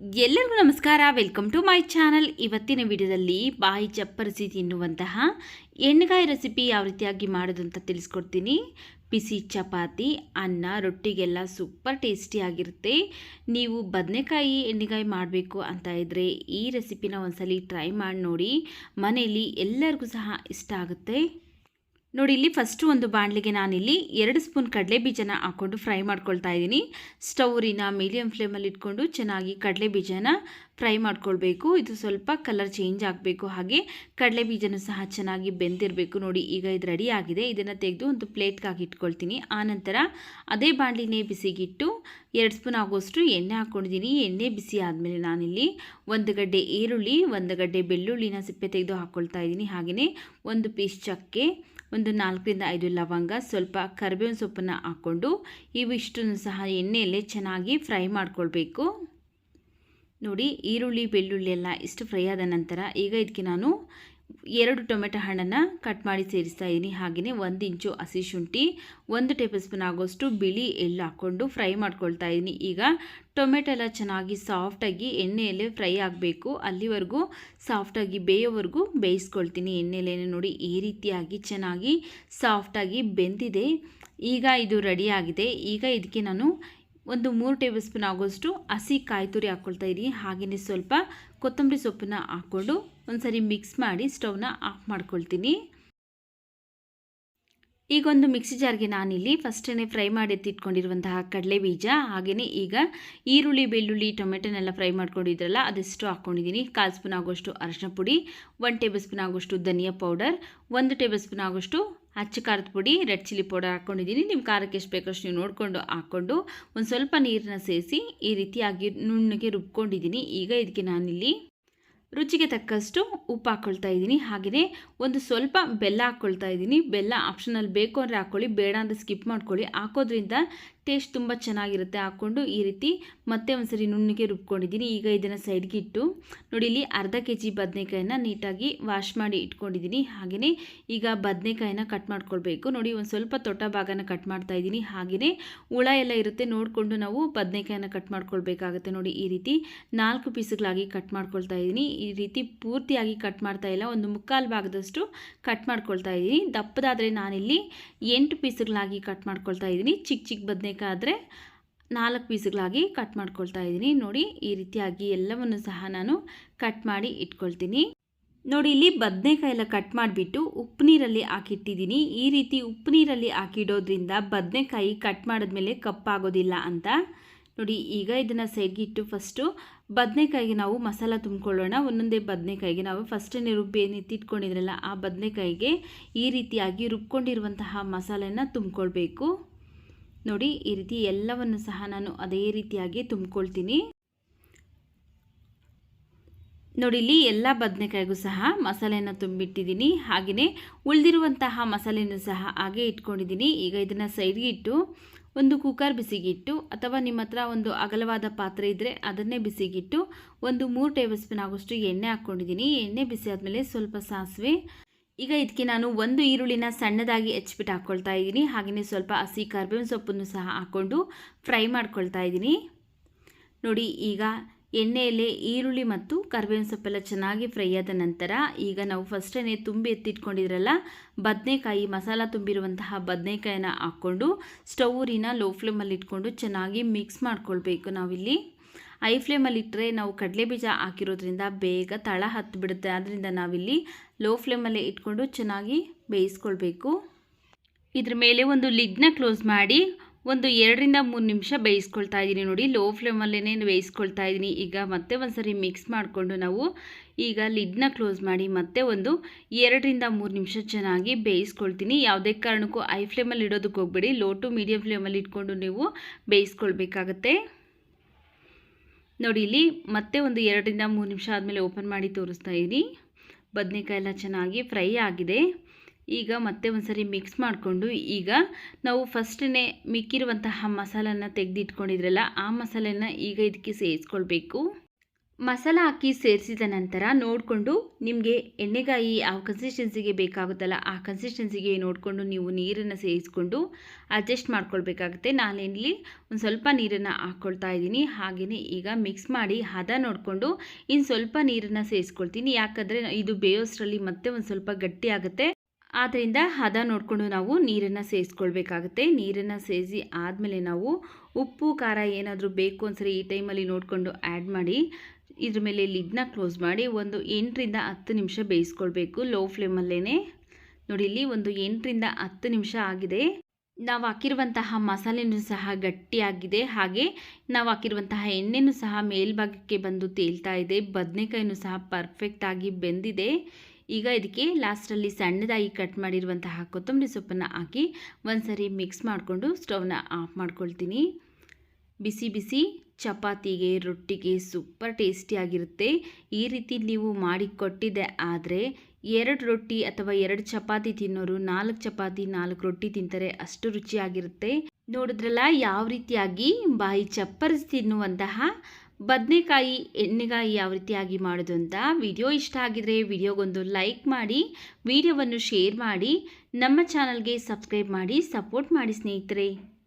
ಎಲ್ಲರಿಗೂ ನಮಸ್ಕಾರ. Welcome to my channel ಇವತ್ತಿನ ವಿಡಿಯೋದಲ್ಲಿ ಬಾಯಿ ಚಪ್ಪರಿಸಿ ತಿನ್ನುವಂತಹ ಎಣ್ಣೆಗಾಯಿ ರೆಸಿಪಿ ಯಾವ ರೀತಿಯಾಗಿ ಮಾಡೋದು ಅಂತ ತಿಳಿಸ್ಕೊಡ್ತೀನಿ. ಬಿಸಿ ಚಪಾತಿ, ಅನ್ನ, ರೊಟ್ಟಿಗೆಲ್ಲ ಸೂಪರ್ ಟೇಸ್ಟಿಯಾಗಿರುತ್ತೆ ನೀವು ಬದನೆಕಾಯಿ ಎಣ್ಣೆಗಾಯಿ ಮಾಡಬೇಕು ಅಂತ ಇದ್ದರೆ ಈ ರೆಸಿಪಿನ ಒಂದ್ಸಲಿ ಟ್ರೈ ಮಾಡಿ ನೋಡಿ. ಮನೆಯಲ್ಲಿ ಎಲ್ಲರಿಗೂ ಸಹ ಇಷ್ಟ ಆಗುತ್ತೆ. ನೋಡಿ, ಇಲ್ಲಿ ಫಸ್ಟು ಒಂದು ಬಾಣಲಿಗೆ ನಾನಿಲ್ಲಿ ಎರಡು ಸ್ಪೂನ್ ಕಡಲೆ ಬೀಜನ ಹಾಕ್ಕೊಂಡು ಫ್ರೈ ಮಾಡ್ಕೊಳ್ತಾ ಇದ್ದೀನಿ. ಸ್ಟೌರಿನ ಮೀಡಿಯಮ್ ಫ್ಲೇಮಲ್ಲಿ ಇಟ್ಕೊಂಡು ಚೆನ್ನಾಗಿ ಕಡಲೆ ಬೀಜನ ಫ್ರೈ ಮಾಡ್ಕೊಳ್ಬೇಕು. ಇದು ಸ್ವಲ್ಪ ಕಲರ್ ಚೇಂಜ್ ಆಗಬೇಕು. ಹಾಗೆ ಕಡಲೆ ಬೀಜನೂ ಸಹ ಚೆನ್ನಾಗಿ ಬೆಂದಿರಬೇಕು. ನೋಡಿ, ಈಗ ಇದು ರೆಡಿ ಆಗಿದೆ. ಇದನ್ನು ತೆಗೆದು ಒಂದು ಪ್ಲೇಟ್ಗಾಗಿ ಇಟ್ಕೊಳ್ತೀನಿ. ಆನಂತರ ಅದೇ ಬಾಣಲಿನೇ ಬಿಸಿಗಿಟ್ಟು ಎರಡು ಸ್ಪೂನ್ ಆಗೋಷ್ಟು ಎಣ್ಣೆ ಹಾಕ್ಕೊಂಡಿದ್ದೀನಿ ಎಣ್ಣೆ ಬಿಸಿ ಆದಮೇಲೆ ನಾನಿಲ್ಲಿ ಒಂದು ಗಡ್ಡೆ ಈರುಳ್ಳಿ, ಒಂದು ಗಡ್ಡೆ ಬೆಳ್ಳುಳ್ಳಿನ ಸಿಪ್ಪೆ ತೆಗೆದು ಹಾಕ್ಕೊಳ್ತಾ ಇದ್ದೀನಿ. ಹಾಗೆಯೇ ಒಂದು ಪೀಸ್ ಚಕ್ಕೆ ಒಂದು ನಾಲ್ಕರಿಂದ ಐದು ಲವಂಗ, ಸ್ವಲ್ಪ ಕರಿಬೇವಿನ ಸೊಪ್ಪನ್ನು ಹಾಕ್ಕೊಂಡು ಇವಿಷ್ಟನ್ನು ಸಹ ಎಣ್ಣೆಯಲ್ಲೇ ಚೆನ್ನಾಗಿ ಫ್ರೈ ಮಾಡ್ಕೊಳ್ಬೇಕು. ನೋಡಿ ಈರುಳ್ಳಿ, ಬೆಳ್ಳುಳ್ಳಿ ಎಲ್ಲ ಇಷ್ಟು ಫ್ರೈ ಆದ ನಂತರ ಈಗ ಇದಕ್ಕೆ ನಾನು ಎರಡು ಟೊಮೆಟೊ ಹಣ್ಣನ್ನು ಕಟ್ ಮಾಡಿ ಸೇರಿಸ್ತಾ ಇದ್ದೀನಿ ಹಾಗೆಯೇ ಒಂದು ಇಂಚು ಹಸಿ ಶುಂಠಿ, ಒಂದು ಟೇಬಲ್ ಸ್ಪೂನ್ ಆಗೋಷ್ಟು ಬಿಳಿ ಎಳ್ಳು ಹಾಕ್ಕೊಂಡು ಫ್ರೈ ಮಾಡ್ಕೊಳ್ತಾ ಇದ್ದೀನಿ ಈಗ ಟೊಮೆಟೊ ಎಲ್ಲ ಚೆನ್ನಾಗಿ ಸಾಫ್ಟಾಗಿ ಎಣ್ಣೆಯಲ್ಲೇ ಫ್ರೈ ಆಗಬೇಕು. ಅಲ್ಲಿವರೆಗೂ ಸಾಫ್ಟಾಗಿ ಬೇಯೋವರೆಗೂ ಬೇಯಿಸ್ಕೊಳ್ತೀನಿ. ಎಣ್ಣೆಯಲ್ಲೇ ನೋಡಿ ಈ ರೀತಿಯಾಗಿ ಚೆನ್ನಾಗಿ ಸಾಫ್ಟಾಗಿ ಬೆಂದಿದೆ. ಈಗ ಇದು ರೆಡಿಯಾಗಿದೆ ಈಗ ಇದಕ್ಕೆ ನಾನು ಒಂದು ಮೂರು ಟೇಬಲ್ ಸ್ಪೂನ್ ಆಗೋಷ್ಟು ಹಸಿ ಕಾಯಿ ತುರಿ ಹಾಕ್ಕೊಳ್ತಾ ಇದ್ದೀನಿ ಹಾಗೆಯೇ ಸ್ವಲ್ಪ ಕೊತ್ತಂಬರಿ ಸೊಪ್ಪನ್ನ ಹಾಕ್ಕೊಂಡು ಒಂದ್ಸರಿ ಮಿಕ್ಸ್ ಮಾಡಿ ಸ್ಟವ್ನ ಆಫ್ ಮಾಡ್ಕೊಳ್ತೀನಿ. ಈಗ ಒಂದು ಮಿಕ್ಸಿ ಜಾರ್ಗೆ ನಾನಿಲ್ಲಿ ಫಸ್ಟೇ ಫ್ರೈ ಮಾಡಿ ಎತ್ತಿಟ್ಕೊಂಡಿರುವಂತಹ ಕಡಲೆ ಬೀಜ ಹಾಗೆಯೇ ಈಗ ಈರುಳ್ಳಿ, ಬೆಳ್ಳುಳ್ಳಿ, ಟೊಮೆಟೊನೆಲ್ಲ ಫ್ರೈ ಮಾಡ್ಕೊಂಡಿದ್ರಲ್ಲ ಅದೆಷ್ಟು ಹಾಕ್ಕೊಂಡಿದ್ದೀನಿ. ಕಾಲು ಸ್ಪೂನ್ ಆಗೋಷ್ಟು ಅರಶಿನ ಪುಡಿ ಒನ್ ಟೇಬಲ್ ಸ್ಪೂನ್ ಆಗೋಷ್ಟು ಧನಿಯಾ ಪೌಡರ್ ಒಂದು ಟೇಬಲ್ ಸ್ಪೂನ್ ಆಗೋಷ್ಟು ಅಚ್ಚ ಖಾರದ ಪುಡಿ, ರೆಡ್ ಚಿಲ್ಲಿ ಪೌಡರ್ ಹಾಕ್ಕೊಂಡಿದ್ದೀನಿ ನಿಮ್ಮ ಖಾರಕ್ಕೆ ಎಷ್ಟು ಬೇಕಷ್ಟು ನೀವು ನೋಡಿಕೊಂಡು ಹಾಕ್ಕೊಂಡು ಒಂದು ಸ್ವಲ್ಪ ನೀರನ್ನ ಸೇರಿಸಿ ಈ ರೀತಿಯಾಗಿ ನುಣ್ಣಗೆ ರುಬ್ಕೊಂಡಿದ್ದೀನಿ. ಈಗ ಇದಕ್ಕೆ ನಾನಿಲ್ಲಿ ರುಚಿಗೆ ತಕ್ಕಷ್ಟು ಉಪ್ಪು ಹಾಕ್ಕೊಳ್ತಾ ಇದ್ದೀನಿ. ಹಾಗೆಯೇ ಒಂದು ಸ್ವಲ್ಪ ಬೆಲ್ಲ ಹಾಕ್ಕೊಳ್ತಾ ಇದ್ದೀನಿ. ಬೆಲ್ಲ ಆಪ್ಷನಲ್ಲಿ ಬೇಕು ಅಂದರೆ ಹಾಕ್ಕೊಳ್ಳಿ ಬೇಡ ಅಂದರೆ ಸ್ಕಿಪ್ ಮಾಡ್ಕೊಳ್ಳಿ. ಹಾಕೋದ್ರಿಂದ ಟೇಸ್ಟ್ ತುಂಬ ಚೆನ್ನಾಗಿರುತ್ತೆ ಹಾಕ್ಕೊಂಡು ಈ ರೀತಿ ಮತ್ತೆ ಒಂದ್ಸರಿ ನುಣ್ಣಿಗೆ ರುಬ್ಕೊಂಡಿದ್ದೀನಿ. ಈಗ ಇದನ್ನು ಸೈಡ್ಗೆ ಇಟ್ಟು ನೋಡಿ, ಇಲ್ಲಿ ಅರ್ಧ ಕೆ ಜಿ ಬದನೆಕಾಯಿನ ನೀಟಾಗಿ ವಾಶ್ ಮಾಡಿ ಇಟ್ಕೊಂಡಿದ್ದೀನಿ. ಹಾಗೆಯೇ ಈಗ ಬದನೆಕಾಯಿನ ಕಟ್ ಮಾಡ್ಕೊಳ್ಬೇಕು. ನೋಡಿ, ಒಂದು ಸ್ವಲ್ಪ ತೊಟ್ಟ ಭಾಗನ ಕಟ್ ಮಾಡ್ತಾ ಇದ್ದೀನಿ. ಹಾಗೆಯೇ ಹುಳ ಎಲ್ಲ ಇರುತ್ತೆ, ನೋಡಿಕೊಂಡು ನಾವು ಬದನೆಕಾಯಿನ ಕಟ್ ಮಾಡ್ಕೊಳ್ಬೇಕಾಗುತ್ತೆ. ನೋಡಿ, ಈ ರೀತಿ ನಾಲ್ಕು ಪೀಸ್ಗಳಾಗಿ ಕಟ್ ಮಾಡ್ಕೊಳ್ತಾ ಇದ್ದೀನಿ. ಈ ರೀತಿ ಪೂರ್ತಿಯಾಗಿ ಕಟ್ ಮಾಡ್ತಾ ಇಲ್ಲ. ಒಂದು ಮುಕ್ಕಾಲು ಭಾಗದಷ್ಟು ಕಟ್ ಮಾಡ್ಕೊಳ್ತಾ ಇದ್ದೀನಿ ದಪ್ಪದಾದರೆ ನಾನಿಲ್ಲಿ ಎಂಟು ಪೀಸ್ಗಳಾಗಿ ಕಟ್ ಮಾಡ್ಕೊಳ್ತಾ ಇದ್ದೀನಿ ಚಿಕ್ಕ ಚಿಕ್ಕ ಬದನೇಕಾದರೆ ನಾಲ್ಕು ಪೀಸ್ಗಳಾಗಿ ಕಟ್ ಮಾಡ್ಕೊಳ್ತಾ ಇದ್ದೀನಿ ನೋಡಿ, ಈ ರೀತಿಯಾಗಿ ಎಲ್ಲವನ್ನು ಸಹ ನಾನು ಕಟ್ ಮಾಡಿ ಇಟ್ಕೊಳ್ತೀನಿ. ನೋಡಿ, ಇಲ್ಲಿ ಬದನೆಕಾಯಿ ಕಟ್ ಮಾಡಿಬಿಟ್ಟು ಉಪ್ಪು ನೀರಲ್ಲಿ ಹಾಕಿಟ್ಟಿದ್ದೀನಿ ಈ ರೀತಿ ಉಪ್ಪು ನೀರಲ್ಲಿ ಹಾಕಿಡೋದ್ರಿಂದ ಬದನೆಕಾಯಿ ಕಟ್ ಮಾಡಿದ್ಮೇಲೆ ಕಪ್ಪಾಗೋದಿಲ್ಲ ಅಂತ ನೋಡಿ, ಈಗ ಇದನ್ನು ಸೈಡ್ಗೆ ಇಟ್ಟು ಫಸ್ಟು ಬದನೆಕಾಯಿಗೆ ನಾವು ಮಸಾಲ ತುಂಬಿಕೊಳ್ಳೋಣ. ಒಂದೊಂದೇ ಬದನೆಕಾಯಿಗೆ ನಾವು ಫಸ್ಟೇ ರುಬ್ಬಿ ಎತ್ತಿಟ್ಕೊಂಡಿದ್ರಲ್ಲ ಆ ಬದನೆಕಾಯಿಗೆ ಈ ರೀತಿಯಾಗಿ ರುಬ್ಕೊಂಡಿರುವಂತಹ ಮಸಾಲೆನ ತುಂಬಿಕೊಳ್ಬೇಕು. ನೋಡಿ, ಈ ರೀತಿ ಎಲ್ಲವನ್ನು ಸಹ ನಾನು ಅದೇ ರೀತಿಯಾಗಿ ತುಂಬಿಕೊಳ್ತೀನಿ. ನೋಡಿ, ಇಲ್ಲಿ ಎಲ್ಲ ಬದನೆಕಾಯಿಗೂ ಸಹ ಮಸಾಲೆಯನ್ನು ತುಂಬಿಟ್ಟಿದ್ದೀನಿ. ಹಾಗೆಯೇ ಉಳಿದಿರುವಂತಹ ಮಸಾಲೆಯನ್ನು ಸಹ ಹಾಗೆ ಇಟ್ಕೊಂಡಿದ್ದೀನಿ. ಈಗ ಇದನ್ನು ಸೈಡ್ಗೆ ಇಟ್ಟು ಒಂದು ಕುಕ್ಕರ್ ಬಿಸಿಗಿಟ್ಟು ಅಥವಾ ನಿಮ್ಮ ಹತ್ರ ಒಂದು ಅಗಲವಾದ ಪಾತ್ರೆ ಇದ್ದರೆ ಅದನ್ನೇ ಬಿಸಿಗಿಟ್ಟು ಒಂದು ಮೂರು ಟೇಬಲ್ ಸ್ಪೂನ್ ಆಗೋಷ್ಟು ಎಣ್ಣೆ ಹಾಕ್ಕೊಂಡಿದ್ದೀನಿ. ಎಣ್ಣೆ ಬಿಸಿ ಆದಮೇಲೆ ಸ್ವಲ್ಪ ಸಾಸಿವೆ. ಈಗ ಇದಕ್ಕೆ ನಾನು ಒಂದು ಈರುಳ್ಳಿನ ಸಣ್ಣದಾಗಿ ಹೆಚ್ಚಿಬಿಟ್ಟು ಹಾಕ್ಕೊಳ್ತಾ ಇದ್ದೀನಿ. ಹಾಗೆಯೇ ಸ್ವಲ್ಪ ಹಸಿ ಕರ್ಬೇವಿನ ಸೊಪ್ಪನ್ನು ಸಹ ಹಾಕ್ಕೊಂಡು ಫ್ರೈ ಮಾಡ್ಕೊಳ್ತಾ ಇದ್ದೀನಿ. ನೋಡಿ, ಈಗ ಎಣ್ಣೆಯಲ್ಲಿ ಈರುಳ್ಳಿ ಮತ್ತು ಕರ್ಬೇವಿನ ಸೊಪ್ಪೆಲ್ಲ ಚೆನ್ನಾಗಿ ಫ್ರೈ ಆದ ನಂತರ ಈಗ ನಾವು ಫಸ್ಟೇ ತುಂಬಿ ಎತ್ತಿಟ್ಕೊಂಡಿದ್ರಲ್ಲ, ಬದನೆಕಾಯಿ, ಮಸಾಲ ತುಂಬಿರುವಂತಹ ಬದನೆಕಾಯಿನ ಹಾಕ್ಕೊಂಡು ಸ್ಟೌರಿನ ಲೋ ಫ್ಲೇಮಲ್ಲಿ ಇಟ್ಕೊಂಡು ಚೆನ್ನಾಗಿ ಮಿಕ್ಸ್ ಮಾಡ್ಕೊಳ್ಬೇಕು ನಾವಿಲ್ಲಿ. ಐ ಫ್ಲೇಮಲ್ಲಿ ಇಟ್ಟರೆ ನಾವು ಕಡಲೆ ಬೀಜ ಹಾಕಿರೋದ್ರಿಂದ ಬೇಗ ತಳ ಹತ್ತು ಬಿಡುತ್ತೆ ಆದ್ದರಿಂದ ನಾವಿಲ್ಲಿ ಲೋ ಫ್ಲೇಮಲ್ಲೇ ಇಟ್ಕೊಂಡು ಚೆನ್ನಾಗಿ ಬೇಯಿಸ್ಕೊಳ್ಬೇಕು. ಇದ್ರ ಮೇಲೆ ಒಂದು ಲಿಡ್ನ ಕ್ಲೋಸ್ ಮಾಡಿ ಒಂದು ಎರಡರಿಂದ ಮೂರು ನಿಮಿಷ ಬೇಯಿಸ್ಕೊಳ್ತಾ ಇದ್ದೀನಿ ನೋಡಿ. ಲೋ ಫ್ಲೇಮಲ್ಲೇ ಬೇಯಿಸ್ಕೊಳ್ತಾ ಇದ್ದೀನಿ. ಈಗ ಮತ್ತೆ ಒಂದು ಸರಿ ಮಿಕ್ಸ್ ಮಾಡಿಕೊಂಡು ನಾವು ಈಗ ಲಿಡ್ನ ಕ್ಲೋಸ್ ಮಾಡಿ ಮತ್ತೆ ಒಂದು ಎರಡರಿಂದ ಮೂರು ನಿಮಿಷ ಚೆನ್ನಾಗಿ ಬೇಯಿಸ್ಕೊಳ್ತೀನಿ. ಯಾವುದೇ ಕಾರಣಕ್ಕೂ ಐ ಫ್ಲೇಮಲ್ಲಿ ಇಡೋದಕ್ಕೆ ಹೋಗ್ಬೇಡಿ. ಲೋ ಟು ಮೀಡಿಯಮ್ ಫ್ಲೇಮಲ್ಲಿ ಇಟ್ಕೊಂಡು ನೀವು ಬೇಯಿಸ್ಕೊಳ್ಬೇಕಾಗತ್ತೆ. ನೋಡಿ ಇಲ್ಲಿ ಮತ್ತೆ ಒಂದು ಎರಡರಿಂದ ಮೂರು ನಿಮಿಷ ಆದಮೇಲೆ ಓಪನ್ ಮಾಡಿ ತೋರಿಸ್ತಾ ಇದ್ದೀನಿ. ಬದನೆಕಾಯಿ ಎಲ್ಲ ಚೆನ್ನಾಗಿ ಫ್ರೈ ಆಗಿದೆ. ಈಗ ಮತ್ತೆ ಒಂದ್ಸರಿ ಮಿಕ್ಸ್ ಮಾಡಿಕೊಂಡು ಈಗ ನಾವು ಫಸ್ಟೇ ಮಿಕ್ಕಿರುವಂತಹ ಮಸಾಲನ ತೆಗೆದಿಟ್ಕೊಂಡಿದ್ರಲ್ಲ, ಆ ಮಸಾಲೆನ ಈಗ ಇದಕ್ಕೆ ಸೇರಿಸ್ಕೊಳ್ಬೇಕು. ಮಸಾಲ ಹಾಕಿ ಸೇರಿಸಿದ ನಂತರ ನೋಡಿಕೊಂಡು ನಿಮಗೆ ಎಣ್ಣೆಗಾಯಿ ಯಾವ ಕನ್ಸಿಸ್ಟೆನ್ಸಿಗೆ ಬೇಕಾಗುತ್ತಲ್ಲ, ಆ ಕನ್ಸಿಸ್ಟೆನ್ಸಿಗೆ ನೋಡಿಕೊಂಡು ನೀವು ನೀರನ್ನು ಸೇರಿಸ್ಕೊಂಡು ಅಡ್ಜಸ್ಟ್ ಮಾಡ್ಕೊಳ್ಬೇಕಾಗುತ್ತೆ. ನಾನಿಲ್ಲಿ ಒಂದು ಸ್ವಲ್ಪ ನೀರನ್ನು ಹಾಕ್ಕೊಳ್ತಾ ಇದ್ದೀನಿ. ಹಾಗೆಯೇ ಈಗ ಮಿಕ್ಸ್ ಮಾಡಿ ಹದ ನೋಡಿಕೊಂಡು ಇನ್ನು ಸ್ವಲ್ಪ ನೀರನ್ನು ಸೇರಿಸ್ಕೊಳ್ತೀನಿ. ಯಾಕಂದರೆ ಇದು ಬೇಯೋಷ್ಟರಲ್ಲಿ ಮತ್ತೆ ಒಂದು ಸ್ವಲ್ಪ ಗಟ್ಟಿ ಆಗುತ್ತೆ. ಆದ್ದರಿಂದ ಹದ ನೋಡಿಕೊಂಡು ನಾವು ನೀರನ್ನು ಸೇರಿಸ್ಕೊಳ್ಬೇಕಾಗುತ್ತೆ ನೀರನ್ನು ಸೇರಿಸಿ ಆದಮೇಲೆ ನಾವು ಉಪ್ಪು, ಖಾರ ಏನಾದರೂ ಬೇಕು ಒಂದ್ಸರಿ ಈ ಟೈಮಲ್ಲಿ ನೋಡಿಕೊಂಡು ಆ್ಯಡ್ ಮಾಡಿ, ಇದ್ರ ಮೇಲೆ ಲಿಡ್ನ ಕ್ಲೋಸ್ ಮಾಡಿ ಒಂದು ಎಂಟರಿಂದ ಹತ್ತು ನಿಮಿಷ ಬೇಯಿಸ್ಕೊಳ್ಬೇಕು. ಲೋ ಫ್ಲೇಮಲ್ಲೇ ನೋಡಿ, ಇಲ್ಲಿ ಒಂದು ಎಂಟರಿಂದ ಹತ್ತು ನಿಮಿಷ ಆಗಿದೆ. ನಾವು ಹಾಕಿರುವಂತಹ ಮಸಾಲೆನೂ ಸಹ ಗಟ್ಟಿಯಾಗಿದೆ. ಹಾಗೆ ನಾವು ಹಾಕಿರುವಂತಹ ಎಣ್ಣೆನೂ ಸಹ ಮೇಲ್ಭಾಗಕ್ಕೆ ಬಂದು ತೇಲ್ತಾ ಇದೆ. ಬದನೆಕಾಯಿನೂ ಸಹ ಪರ್ಫೆಕ್ಟಾಗಿ ಬೆಂದಿದೆ. ಈಗ ಇದಕ್ಕೆ ಲಾಸ್ಟಲ್ಲಿ ಸಣ್ಣದಾಗಿ ಕಟ್ ಮಾಡಿರುವಂತಹ ಕೊತ್ತಂಬರಿ ಸೊಪ್ಪನ್ನು ಹಾಕಿ ಒಂದ್ಸರಿ ಮಿಕ್ಸ್ ಮಾಡಿಕೊಂಡು ಸ್ಟವ್ನ ಆಫ್ ಮಾಡ್ಕೊಳ್ತೀನಿ. ಬಿಸಿ ಬಿಸಿ ಚಪಾತಿಗೆ, ರೊಟ್ಟಿಗೆ ಸೂಪರ್ ಟೇಸ್ಟಿಯಾಗಿರುತ್ತೆ ಈ ರೀತಿ ನೀವು ಮಾಡಿ ಕೊಟ್ಟಿದ್ದೆ ಆದರೆ ಎರಡು ರೊಟ್ಟಿ ಅಥವಾ ಎರಡು ಚಪಾತಿ ತಿನ್ನೋರು ನಾಲ್ಕು ಚಪಾತಿ, ನಾಲ್ಕು ರೊಟ್ಟಿ ತಿಂತಾರೆ ಅಷ್ಟು ರುಚಿಯಾಗಿರುತ್ತೆ. ನೋಡಿದ್ರಲ್ಲ, ಯಾವ ರೀತಿಯಾಗಿ ಬಾಯಿ ಚಪ್ಪರಿಸಿ ತಿನ್ನುವಂತಹ ಬದನೆಕಾಯಿ ಎಣ್ಣೆಗಾಯಿ ಯಾವ ರೀತಿಯಾಗಿ ಮಾಡೋದು ಅಂತ ವಿಡಿಯೋ ಇಷ್ಟ ಆಗಿದ್ರೆ ವಿಡಿಯೋಗೊಂದು ಲೈಕ್ ಮಾಡಿ, ವಿಡಿಯೋವನ್ನು ಶೇರ್ ಮಾಡಿ, ನಮ್ಮ ಚಾನಲ್ಗೆ ಸಬ್ಸ್ಕ್ರೈಬ್ ಮಾಡಿ, ಸಪೋರ್ಟ್ ಮಾಡಿ ಸ್ನೇಹಿತರೆ.